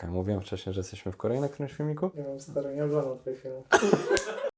Czekaj, mówiłem wcześniej, że jesteśmy w Korei na którymś filmiku? Nie wiem, stary, nie oglądam twoich filmów.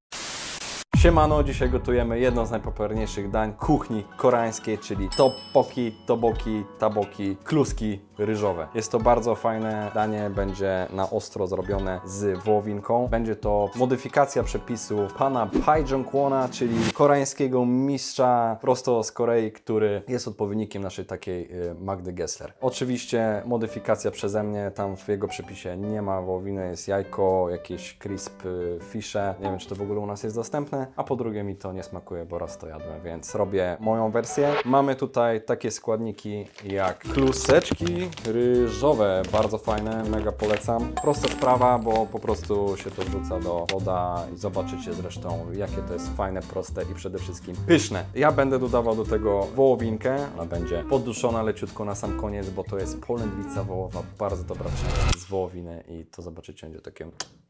Siemano, dzisiaj gotujemy jedno z najpopularniejszych dań kuchni koreańskiej, czyli tteokbokki, toboki, taboki, kluski ryżowe. Jest to bardzo fajne danie, będzie na ostro zrobione z wołowinką. Będzie to modyfikacja przepisu pana Pai Jong-kwona, czyli koreańskiego mistrza prosto z Korei, który jest odpowiednikiem naszej takiej y, Magdy Gessler. Oczywiście modyfikacja przeze mnie, tam w jego przepisie nie ma wołowiny, jest jajko, jakieś crisp y, fisze. Nie wiem, czy to w ogóle u nas jest dostępne. A po drugie mi to nie smakuje, bo raz to jadłem, więc robię moją wersję. Mamy tutaj takie składniki jak kluseczki ryżowe, bardzo fajne, mega polecam. Prosta sprawa, bo po prostu się to wrzuca do woda i zobaczycie zresztą jakie to jest fajne, proste i przede wszystkim pyszne. Ja będę dodawał do tego wołowinkę, ona będzie podduszona leciutko na sam koniec, bo to jest polędwica wołowa, bardzo dobra część z wołowiny i to zobaczycie, będzie takie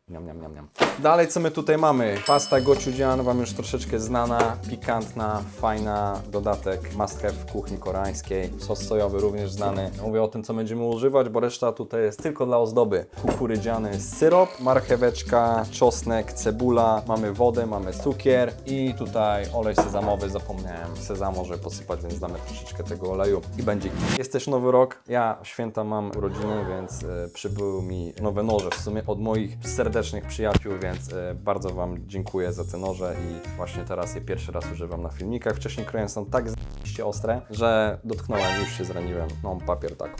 Niam, niam, niam, niam. Dalej, co my tutaj mamy? Pasta gochujang, Wam już troszeczkę znana, pikantna, fajna, dodatek must have w kuchni koreańskiej. Sos sojowy również znany. Mówię o tym, co będziemy używać, bo reszta tutaj jest tylko dla ozdoby. Kukurydziany syrop, marcheweczka, czosnek, cebula, mamy wodę, mamy cukier i tutaj olej sezamowy, zapomniałem sezamu, żeby posypać, więc damy troszeczkę tego oleju i będzie git. Jest też nowy rok, ja święta mam urodziny, więc e, przybyły mi nowe noże, w sumie od moich serdecznych przyjaciół, więc e, bardzo Wam dziękuję za te noże i właśnie teraz je pierwszy raz używam na filmikach. Wcześniej kroję są tak z***ście ostre, że dotknąłem, już się zraniłem. Mam papier tak.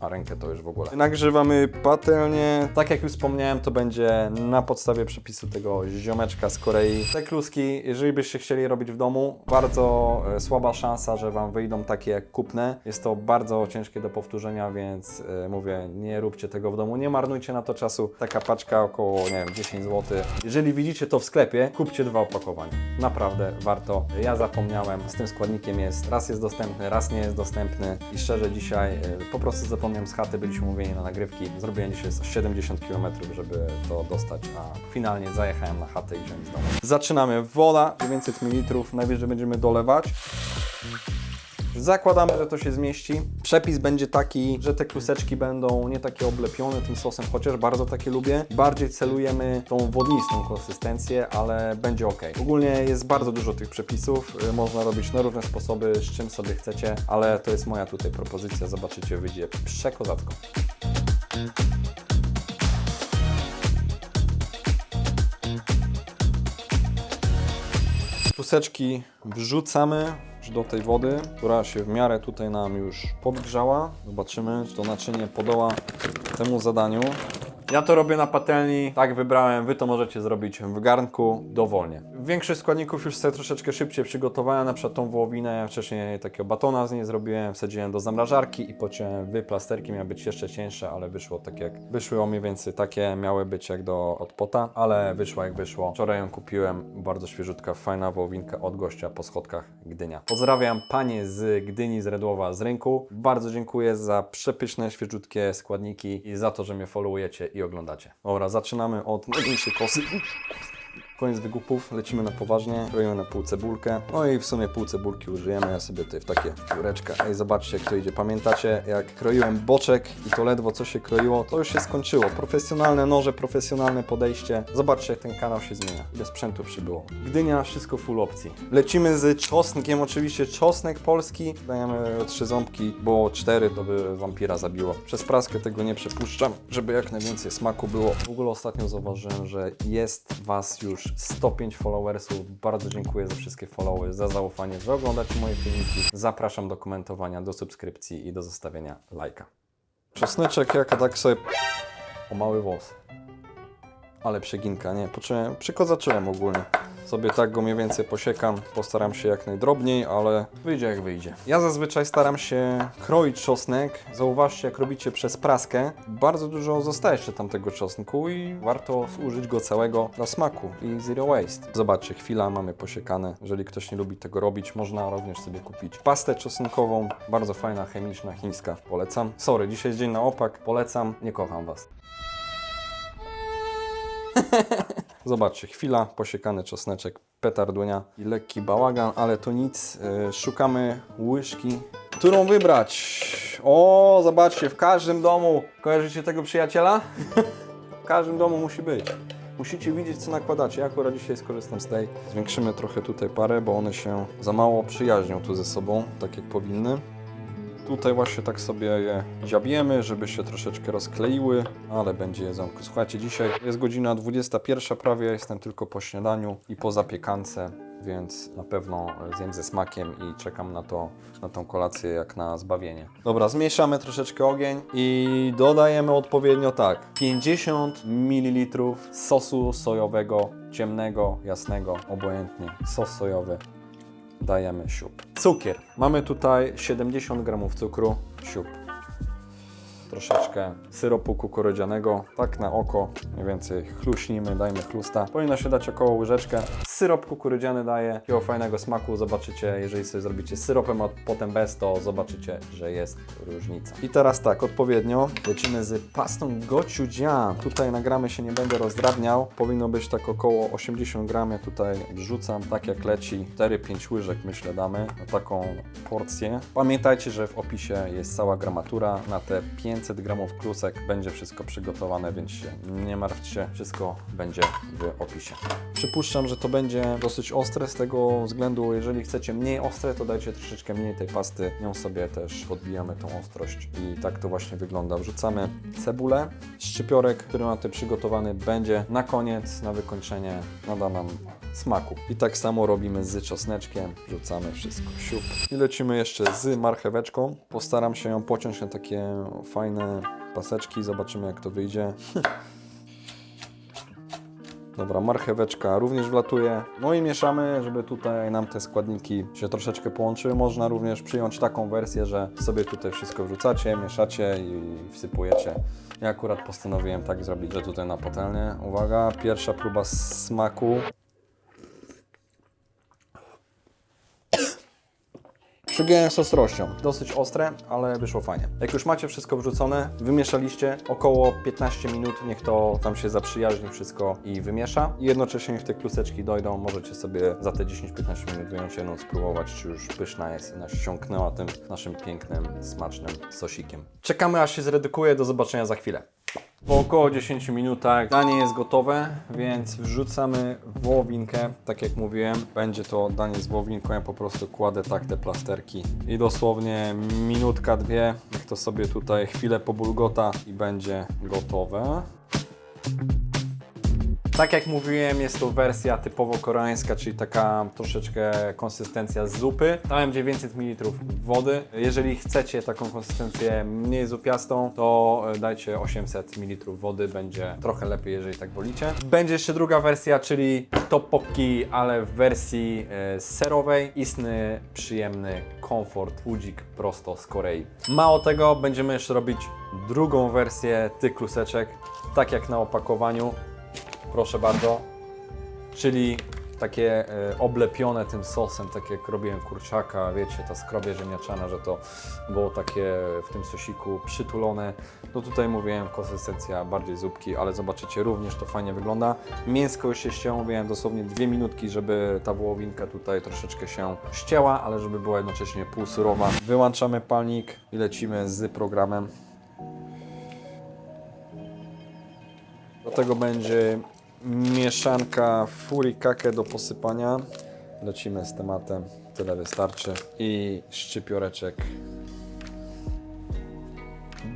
A rękę to już w ogóle. Nagrzewamy patelnię. Tak jak już wspomniałem, to będzie na podstawie przepisu tego ziomeczka z Korei. Te kluski, jeżeli byście chcieli robić w domu, bardzo e, słaba szansa, że Wam wyjdą takie jak kupne. Jest to bardzo ciężkie do powtórzenia, więc e, mówię, nie róbcie tego w domu, nie marnujcie na to czasu. Taka paczka około, nie wiem, 10 zł. Jeżeli widzicie to w sklepie, kupcie dwa opakowania. Naprawdę warto. Ja zapomniałem, z tym składnikiem jest, raz jest dostępny, raz nie jest dostępny i szczerze dzisiaj e, po prostu zapomniałem z chaty, byliśmy umówieni na nagrywki. Zrobiłem dzisiaj 70 km, żeby to dostać, a finalnie zajechałem na chatę i wziąłem z domu. Zaczynamy. Woda 900 ml, najwyżej będziemy dolewać. Zakładamy, że to się zmieści. Przepis będzie taki, że te kluseczki będą nie takie oblepione tym sosem, chociaż bardzo takie lubię. Bardziej celujemy tą wodnistą konsystencję, ale będzie ok. Ogólnie jest bardzo dużo tych przepisów. y, Można robić na różne sposoby, z czym sobie chcecie, ale to jest moja tutaj propozycja. Zobaczycie, wyjdzie przekozacko. Kluseczki wrzucamy do tej wody, która się w miarę tutaj nam już podgrzała. Zobaczymy, czy to naczynie podoła temu zadaniu. Ja to robię na patelni, tak wybrałem, Wy to możecie zrobić w garnku dowolnie. Większość składników już sobie troszeczkę szybciej przygotowałem, na przykład tą wołowinę, wcześniej takiego batona z niej zrobiłem, wsadziłem do zamrażarki i pociąłem wy plasterki, miały być jeszcze cieńsze, ale wyszło tak jak, wyszły o mniej więcej takie, miały być jak do odpota, ale wyszło jak wyszło. Wczoraj ją kupiłem, bardzo świeżutka, fajna wołowinka od gościa po schodkach Gdynia. Pozdrawiam panie z Gdyni, z Redłowa, z rynku. Bardzo dziękuję za przepyszne, świeżutkie składniki i za to, że mnie followujecie i oglądacie. Dobra, zaczynamy od największej kosy. Koniec wygupów, lecimy na poważnie, kroimy na pół cebulkę. No i w sumie pół cebulki użyjemy, ja sobie tutaj w takie pióreczka. Ej, zobaczcie jak to idzie. Pamiętacie, jak kroiłem boczek i to ledwo co się kroiło, to już się skończyło. Profesjonalne noże, profesjonalne podejście. Zobaczcie jak ten kanał się zmienia. Ile sprzętu przybyło. Gdynia, wszystko full opcji. Lecimy z czosnkiem, oczywiście czosnek polski. Dajemy trzy ząbki, bo cztery to by wampira zabiło. Przez praskę tego nie przepuszczam, żeby jak najwięcej smaku było. W ogóle ostatnio zauważyłem, że jest Was już 105 followersów. Bardzo dziękuję za wszystkie followy, za zaufanie, że oglądacie moje filmiki. Zapraszam do komentowania, do subskrypcji i do zostawienia lajka. Czosneczek jak tak sobie... O mały włos. Ale przeginka, nie, przykozaczyłem ogólnie. Sobie tak go mniej więcej posiekam, postaram się jak najdrobniej, ale wyjdzie jak wyjdzie. Ja zazwyczaj staram się kroić czosnek. Zauważcie, jak robicie przez praskę, bardzo dużo zostaje jeszcze tam tego czosnku i warto użyć go całego dla smaku i zero waste. Zobaczcie, chwila, mamy posiekane. Jeżeli ktoś nie lubi tego robić, można również sobie kupić pastę czosnkową, bardzo fajna, chemiczna, chińska. Polecam. Sorry, dzisiaj jest dzień na opak, polecam, nie kocham Was. Zobaczcie, chwila, posiekany czosneczek, petardunia i lekki bałagan, ale to nic. Yy, szukamy łyżki, którą wybrać. O, zobaczcie, w każdym domu. Kojarzycie tego przyjaciela? w każdym domu musi być. Musicie widzieć, co nakładacie. Ja akurat dzisiaj skorzystam z tej. Zwiększymy trochę tutaj parę, bo one się za mało przyjaźnią tu ze sobą, tak jak powinny. Tutaj właśnie tak sobie je dziabiemy, żeby się troszeczkę rozkleiły, ale będzie jedzonko. Słuchajcie, dzisiaj jest godzina 21 prawie, jestem tylko po śniadaniu i po zapiekance, więc na pewno zjem ze smakiem i czekam na to, na tą kolację jak na zbawienie. Dobra, zmniejszamy troszeczkę ogień i dodajemy odpowiednio tak, 50 ml sosu sojowego, ciemnego, jasnego, obojętnie, sos sojowy dajemy siup. Cukier. Mamy tutaj 70 gramów cukru, siup. Troszeczkę syropu kukurydzianego, tak na oko, mniej więcej chluśnimy, dajmy chlusta. Powinno się dać około łyżeczkę. Syrop kukurydziany daje takiego fajnego smaku, zobaczycie, jeżeli sobie zrobicie syropem, a potem bez, to zobaczycie, że jest różnica. I teraz tak, odpowiednio lecimy z pastą gochujang. Tutaj nagramy się nie będę rozdrabniał, powinno być tak około 80 gram, ja tutaj wrzucam tak jak leci, 4-5 łyżek myślę damy na taką porcję. Pamiętajcie, że w opisie jest cała gramatura, na te 500 gramów klusek będzie wszystko przygotowane, więc się nie martwcie, wszystko będzie w opisie. Przypuszczam, że to będzie dosyć ostre z tego względu, jeżeli chcecie mniej ostre, to dajcie troszeczkę mniej tej pasty, nią sobie też podbijamy tą ostrość i tak to właśnie wygląda. Wrzucamy cebulę, szczypiorek, który mamy tutaj przygotowany będzie na koniec, na wykończenie, nada nam smaku. I tak samo robimy z czosneczkiem, wrzucamy wszystko siup. I lecimy jeszcze z marcheweczką. Postaram się ją pociąć na takie fajne paseczki, zobaczymy jak to wyjdzie. Dobra, marcheweczka również wlatuje. No i mieszamy, żeby tutaj nam te składniki się troszeczkę połączyły. Można również przyjąć taką wersję, że sobie tutaj wszystko wrzucacie, mieszacie i wsypujecie. Ja akurat postanowiłem tak zrobić, że tutaj na patelnię. Uwaga, pierwsza próba smaku. Przygiąłem z ostrością. Dosyć ostre, ale wyszło fajnie. Jak już macie wszystko wrzucone, wymieszaliście około 15 minut, niech to tam się zaprzyjaźni wszystko i wymiesza. I jednocześnie niech te kluseczki dojdą, możecie sobie za te 10-15 minut wyjąć jedną, spróbować, czy już pyszna jest i nasiąknęła tym naszym pięknym, smacznym sosikiem. Czekamy aż się zredukuje, do zobaczenia za chwilę. Po około 10 minutach danie jest gotowe, więc wrzucamy wołowinkę. Tak jak mówiłem, będzie to danie z wołowinką. Ja po prostu kładę tak te plasterki i dosłownie minutka, dwie. Niech to sobie tutaj chwilę pobulgota i będzie gotowe. Tak jak mówiłem, jest to wersja typowo koreańska, czyli taka troszeczkę konsystencja z zupy. Dałem 900 ml wody. Jeżeli chcecie taką konsystencję mniej zupiastą, to e, dajcie 800 ml wody, będzie trochę lepiej, jeżeli tak wolicie. Będzie jeszcze druga wersja, czyli topopki, ale w wersji e, serowej. Istny, przyjemny komfort, budzik prosto z Korei. Mało tego, będziemy jeszcze robić drugą wersję tych kluseczek, tak jak na opakowaniu. Proszę bardzo. Czyli takie e, oblepione tym sosem, tak jak robiłem kurczaka, wiecie, ta skrobia ziemniaczana, że to było takie w tym sosiku przytulone. No tutaj mówiłem, konsystencja bardziej zupki, ale zobaczycie, również to fajnie wygląda. Mięsko już się ścięło, mówiłem dosłownie dwie minutki, żeby ta wołowinka tutaj troszeczkę się ścięła, ale żeby była jednocześnie półsurowa. Wyłączamy palnik i lecimy z programem. Do tego będzie mieszanka furikake do posypania. Lecimy z tematem, tyle wystarczy. I szczypioreczek.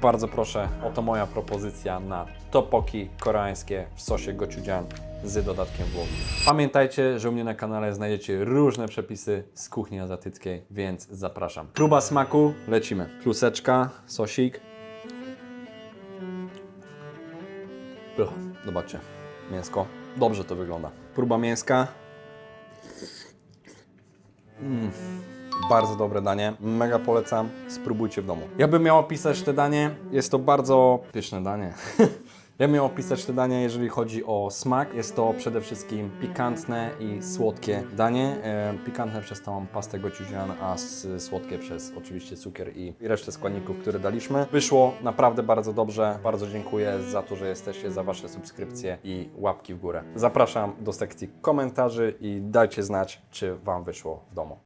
Bardzo proszę, oto moja propozycja na topoki koreańskie w sosie gochujang z dodatkiem wołowiny. Pamiętajcie, że u mnie na kanale znajdziecie różne przepisy z kuchni azjatyckiej, więc zapraszam. Próba smaku, lecimy. Kluseczka, sosik. Ugh, Zobaczcie, mięsko. Dobrze to wygląda. Próba mięska. Mm, bardzo dobre danie. Mega polecam. Spróbujcie w domu. Ja bym miał opisać te danie. Jest to bardzo pyszne danie. Ja bym opisać te danie, jeżeli chodzi o smak. Jest to przede wszystkim pikantne i słodkie danie. E, pikantne przez tą pastę gochujang, a słodkie przez oczywiście cukier i i resztę składników, które daliśmy. Wyszło naprawdę bardzo dobrze. Bardzo dziękuję za to, że jesteście, za Wasze subskrypcje i łapki w górę. Zapraszam do sekcji komentarzy i dajcie znać, czy Wam wyszło w domu.